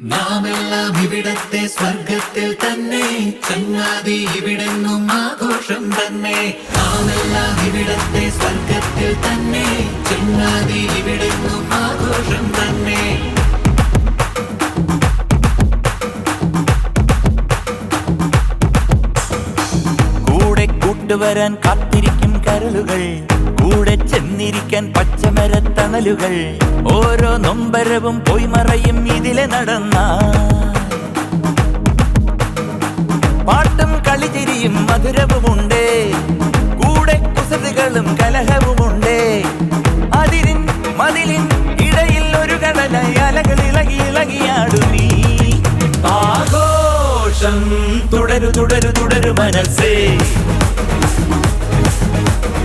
നാമെല്ലാം ഇവിടത്തെ സ്വർഗത്തിൽ തന്നെ. ചങ്ങാതി ഇവിടെന്നും ആഘോഷം തന്നെ. നാമെല്ലാം ഇവിടത്തെ സ്വർഗത്തിൽ തന്നെ. ചങ്ങാതി ഇവിടെന്നും ആഘോഷം തന്നെ. കൂടെ കൂട്ടുവരാൻ കാത്തിരിക്കും കരളുകൾ. കൂടെ ചെന്നിരിക്കാൻ പച്ചമരത്തണലുകൾ. ഓരോ നൊമ്പരവും പോയി മറയും ഇതിലെ നടന്ന പാട്ടും കളിചിരിയും മധുരവുമുണ്ട്. കൂടെ കുസൃതികളും കലഹവുമുണ്ട്. അതിരിൻ മതിലിൻ ഇടയിൽ ഒരു കടലായി അലകൾ ഇളകി ആഘോഷം തുടരു തുടരു തുടരു മനസ്സേ.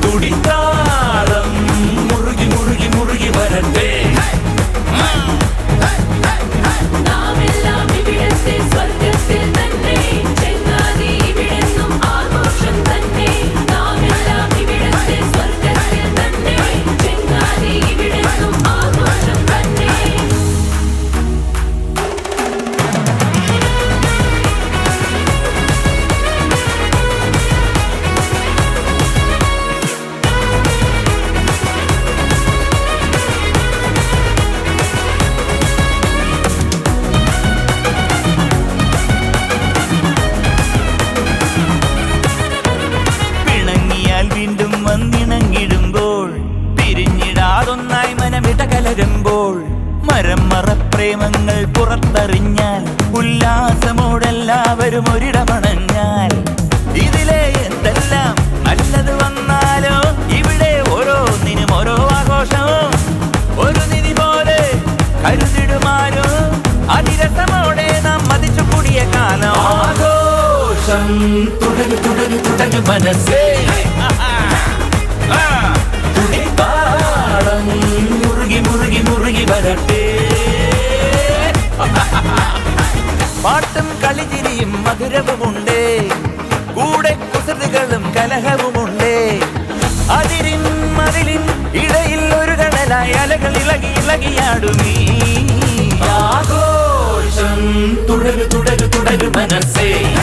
തുടിത്താളം മനമിട കലരുമ്പോൾ മരം മറപ്രേമങ്ങൾ പുറത്തറിഞ്ഞാൽ ഉല്ലാസമോടെല്ലാവരും ഒരിടമണഞ്ഞാൽ ഇതിലെ എന്തെല്ലാം നല്ലത് വന്നാലോ ഇവിടെ ഓരോന്നിനും ഓരോ ആഘോഷവും ഒരു നിധി പോലെ കരുതിടുമാരോ അതിരസമോടെ നാം മതിച്ചു കൂടിയ കാലം ആഘോഷം തുടരു തുടരു തുടരു മനസ്സേ പാട്ടും കളിചിരിയും മധുരവുമുണ്ട്. കൂടെ കുസൃതികളും കലഹവുമുണ്ട്. അതിരിൻ മതിലിൻ ഇടയിൽ ഒരു കടലായി അലകൾ ഇളകി ഇളകിയാടുമീ ആഘോഷം. തുടരു തുടരു തുടരു മനസ്സേ.